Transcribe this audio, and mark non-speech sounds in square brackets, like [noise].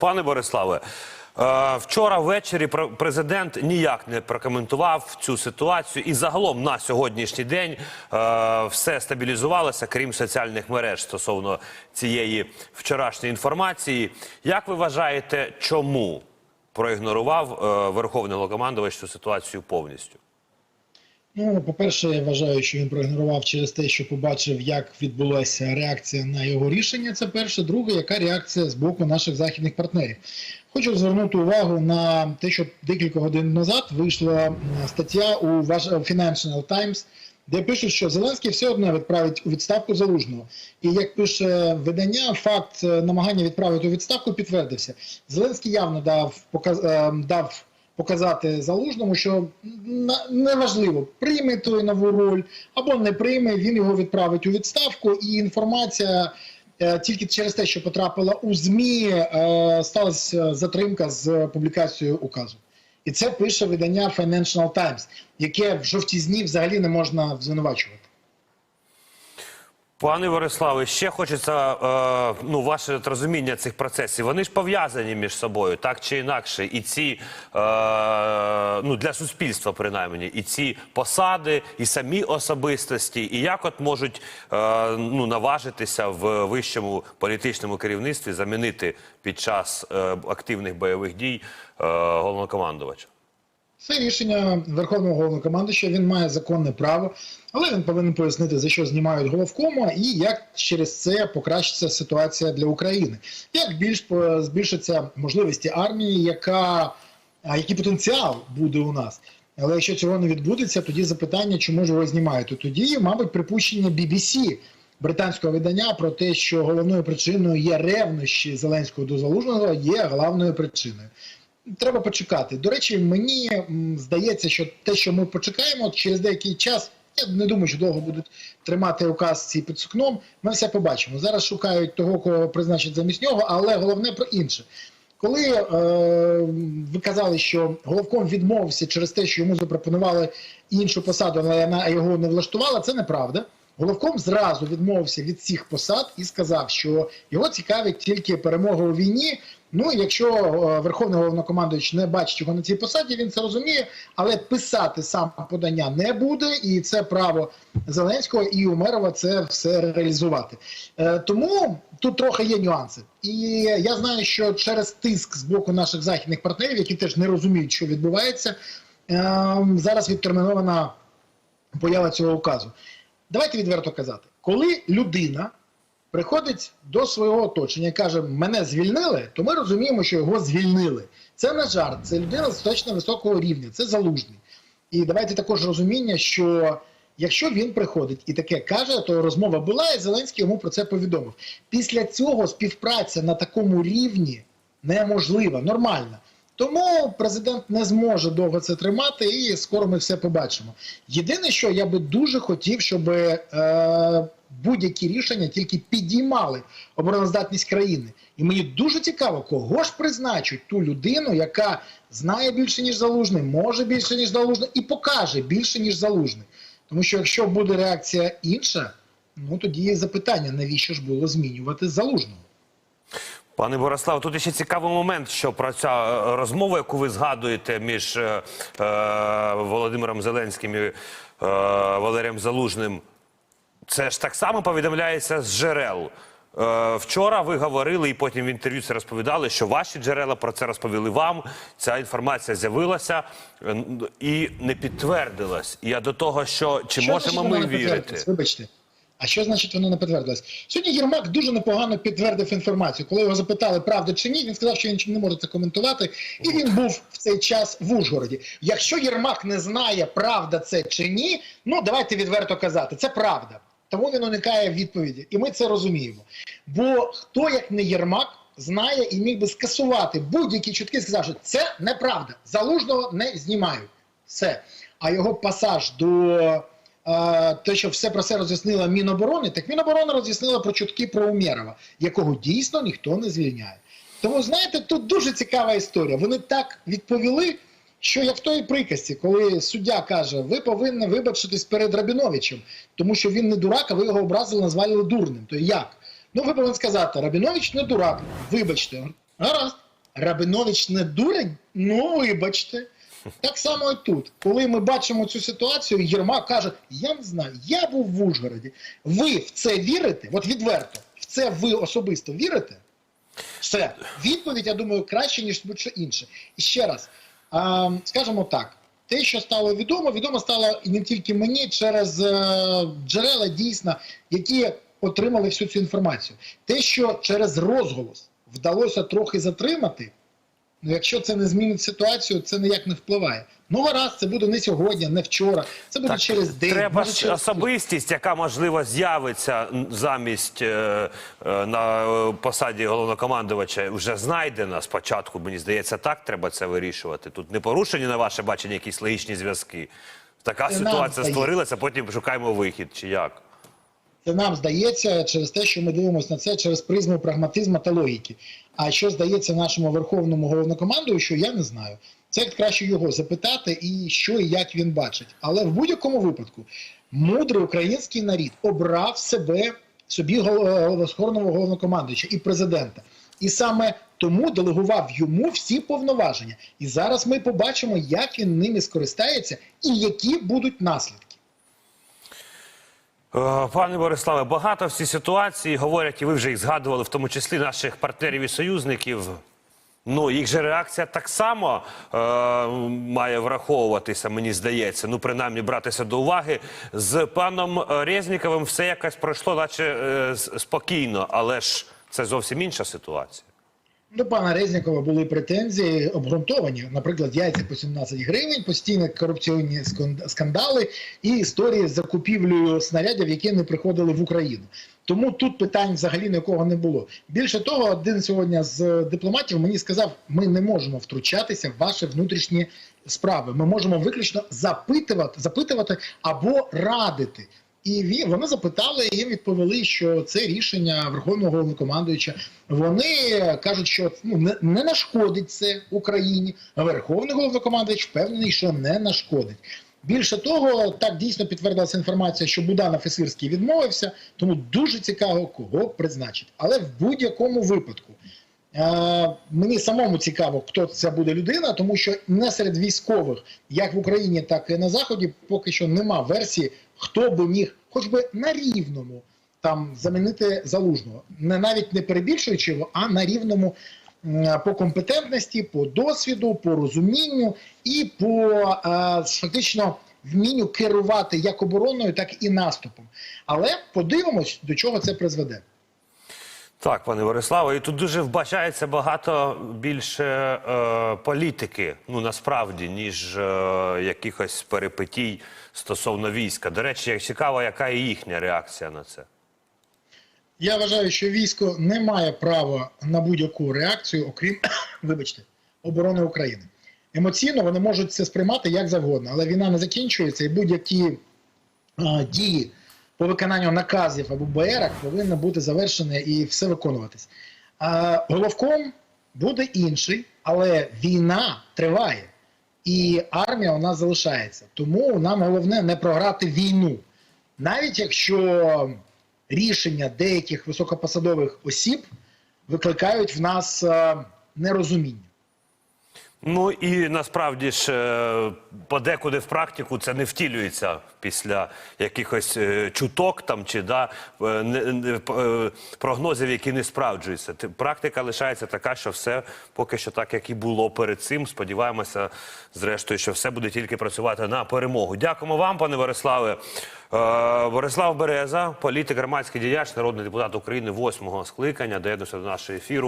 Пане Бориславе, е, вчора ввечері пр- президент ніяк не прокоментував цю ситуацію, і загалом на сьогоднішній день е, все стабілізувалося, крім соціальних мереж стосовно цієї вчорашньої інформації. Як ви вважаєте, чому проігнорував е, верховний головнокомандувач цю ситуацію повністю? Ну, по-перше, я вважаю, що він проігнорував через те, що побачив, як відбулася реакція на його рішення. Це перше. Друге, яка реакція з боку наших західних партнерів. Хочу звернути увагу на те, що декілька годин назад вийшла стаття у Financial Times, де пишуть, що Зеленський все одно відправить у відставку залужного. І як пише видання, факт е, намагання відправити у відставку підтвердився. Зеленський явно дав показ, е, дав показати залужному, що неважливо, прийме той нову роль або не прийме, він його відправить у відставку, і інформація. е, Тільки через те, що потрапила у ЗМІ, е, сталася затримка з публікацією указу. І це пише видання Financial Times, яке в жовтізні взагалі не можна звинувачувати. Пане Бориславе, ще хочеться е, ну, ваше розуміння цих процесів. Вони ж пов'язані між собою, так чи інакше. І ці е, ну, для суспільства, принаймні, і ці посади, і самі особистості, і як от можуть е, ну, наважитися в вищому політичному керівництві замінити під час е, активних бойових дій е, головнокомандувача. Це рішення Верховного головнокомандуюча. Він має законне право, але він повинен пояснити, за що знімають головкома і як через це покращиться ситуація для України. Як більш збільшаться можливості армії, яка який потенціал буде у нас. Але якщо цього не відбудеться, тоді запитання, чому ж його знімають. Тоді, мабуть, припущення BBC, британського видання, про те, що головною причиною є ревнощі Зеленського до Залужного, є головною причиною треба почекати. До речі, мені здається, що те, що ми почекаємо через деякий час. Я не думаю, що довго будуть тримати указ ці під сукном. Ми все побачимо. Зараз шукають того, кого призначать замість нього, але головне про інше. Коли е, ви казали, що головком відмовився через те, що йому запропонували іншу посаду, але вона його не влаштувала, це неправда. Головком зразу відмовився від цих посад і сказав, що його цікавить тільки перемога у війні. Ну, якщо е, Верховний головнокомандуючий не бачить його на цій посаді, він це розуміє, але писати сам подання не буде, і це право Зеленського і Умерова це все реалізувати. Е, тому тут трохи є нюанси. І я знаю, що через тиск з боку наших західних партнерів, які теж не розуміють, що відбувається, е, зараз відтермінована поява цього указу. Давайте відверто казати, коли людина приходить до свого оточення і каже, мене звільнили, то ми розуміємо, що його звільнили. Це не жарт, це людина достатньо високого рівня, це залужний. І давайте також розуміння, що якщо він приходить і таке каже, то розмова була, і Зеленський йому про це повідомив. Після цього співпраця на такому рівні неможлива, нормальна. Тому президент не зможе довго це тримати, і скоро ми все побачимо. Єдине, що я би дуже хотів, щоб е, будь-які рішення тільки підіймали обороноздатність країни. І мені дуже цікаво, кого ж призначить ту людину, яка знає більше ніж залужний, може більше ніж залужний, і покаже більше ніж залужний. Тому що якщо буде реакція інша, ну тоді є запитання, навіщо ж було змінювати залужного. Пане Борислав, тут ще цікавий момент, що про ця е, розмова, яку ви згадуєте між е, е, Володимиром Зеленським і е, Валерієм Залужним, це ж так само повідомляється з джерел. Е, вчора ви говорили і потім в інтерв'ю це розповідали, що ваші джерела про це розповіли вам. Ця інформація з'явилася е, і не підтвердилась. Я до того, що чи Що можемо ми вірити? Вибачте. А що значить воно не підтвердилось? Сьогодні Єрмак дуже непогано підтвердив інформацію. Коли його запитали, правда чи ні, він сказав, що він не може це коментувати, і він був в цей час в Ужгороді. Якщо Єрмак не знає, правда це чи ні, ну давайте відверто казати, це правда. Тому він уникає відповіді, і ми це розуміємо. Бо хто, як не Єрмак, знає і міг би скасувати будь-які чутки, сказав, що це неправда. Залужного не знімають. Все. А його пасаж до те, що все про це роз'яснила Міноборони, так Міноборони роз'яснила про чутки про Умєрова, якого дійсно ніхто не звільняє. Тому знаєте, тут дуже цікава історія. Вони так відповіли, що як в той приказці, коли суддя каже, ви повинні вибачитись перед Рабіновичем, тому що він не дурак, а ви його образили, назвали дурним. То як? Ну ви повинні сказати, Рабінович не дурак, вибачте. Гаразд, Рабинович не дурень? Ну, вибачте. Так само і тут. Коли ми бачимо цю ситуацію, Єрмак каже: Я не знаю, я був в Ужгороді. Ви в це вірите? От відверто, в це ви особисто вірите? Все. Відповідь, я думаю, краще, ніж будь-що інше. І ще раз, а, скажімо так. Те, що стало відомо, відомо стало і не тільки мені через е, джерела дійсно, які отримали всю цю інформацію. Те, що через розголос вдалося трохи затримати, ну якщо це не змінить ситуацію, це ніяк не впливає. Ну гаразд, це буде не сьогодні, не вчора. Це буде через день. Треба ж через особистість, яка можливо з'явиться замість е, е, на е, посаді головнокомандувача, вже знайдена спочатку. Мені здається, так треба це вирішувати. Тут не порушені на ваше бачення якісь логічні зв'язки. Така Це нам ситуація створилася, потім шукаємо вихід. Чи як? Це нам здається через те, що ми дивимося на це через призму прагматизму та логіки. А що здається нашому верховному головнокомандуючу, я не знаю. Це краще його запитати, і що і як він бачить. Але в будь-якому випадку мудрий український нарід обрав себе собі гол- верховного головнокомандуюча і президента. І саме тому делегував йому всі повноваження. І зараз ми побачимо, як він ними скористається і які будуть наслідки. Е, Пане Бориславе, багато в цій ситуації говорять, і ви вже їх згадували, в тому числі наших партнерів і союзників. Ну, їх же реакція так само е, має враховуватися, мені здається. Ну, принаймні, братися до уваги. З паном Резніковим все якось пройшло, наче е, спокійно, але ж це зовсім інша ситуація. До пана Резнікова були претензії обґрунтовані. Наприклад, яйця по 17 гривень, постійні корупційні скандали і історії з закупівлею снарядів, які не приходили в Україну. Тому тут питань взагалі ніякого не було. Більше того, один сьогодні з дипломатів мені сказав: ми не можемо втручатися в ваші внутрішні справи. Ми можемо виключно запитувати, запитувати або радити. І вони запитали, і відповіли, що це рішення Верховного Головнокомандуюча. Вони кажуть, що ну, не, не нашкодить це Україні. А Верховний Головнокомандуюч впевнений, що не нашкодить. Більше того, так дійсно підтвердилася інформація, що Буданов і Сирський відмовився, тому дуже цікаво, кого призначить. Але в будь-якому випадку Мені самому цікаво, хто це буде людина, тому що не серед військових, як в Україні, так і на Заході, поки що нема версії, хто би міг, хоч би на рівному там замінити залужного. Не навіть не перебільшуючи його, а на рівному по компетентності, по досвіду, по розумінню і по е, фактично вмінню керувати як обороною, так і наступом. Але подивимось, до чого це призведе. Так, пане Бориславе, і тут дуже вбачається багато більше е, політики, ну насправді, ніж е, якихось перипетій стосовно війська. До речі, як цікаво, яка і їхня реакція на це. Я вважаю, що військо не має права на будь-яку реакцію, окрім, [coughs] вибачте, оборони України. Емоційно вони можуть це сприймати як завгодно, але війна не закінчується, і будь-які а, дії по виконанню наказів або БР повинні бути завершені і все виконуватись. А, головком буде інший, але війна триває, і армія у нас залишається. Тому нам головне не програти війну, навіть якщо рішення деяких високопосадових осіб викликають в нас е, нерозуміння. Ну і насправді ж е, подекуди в практику це не втілюється після якихось е, чуток там чи да, е, прогнозів, які не справджуються. Практика лишається така, що все поки що так, як і було перед цим. Сподіваємося, зрештою, що все буде тільки працювати на перемогу. Дякуємо вам, пане Бориславе. Борислав Береза, політик, громадський діяч, народний депутат України восьмого скликання, доєднався до нашого ефіру.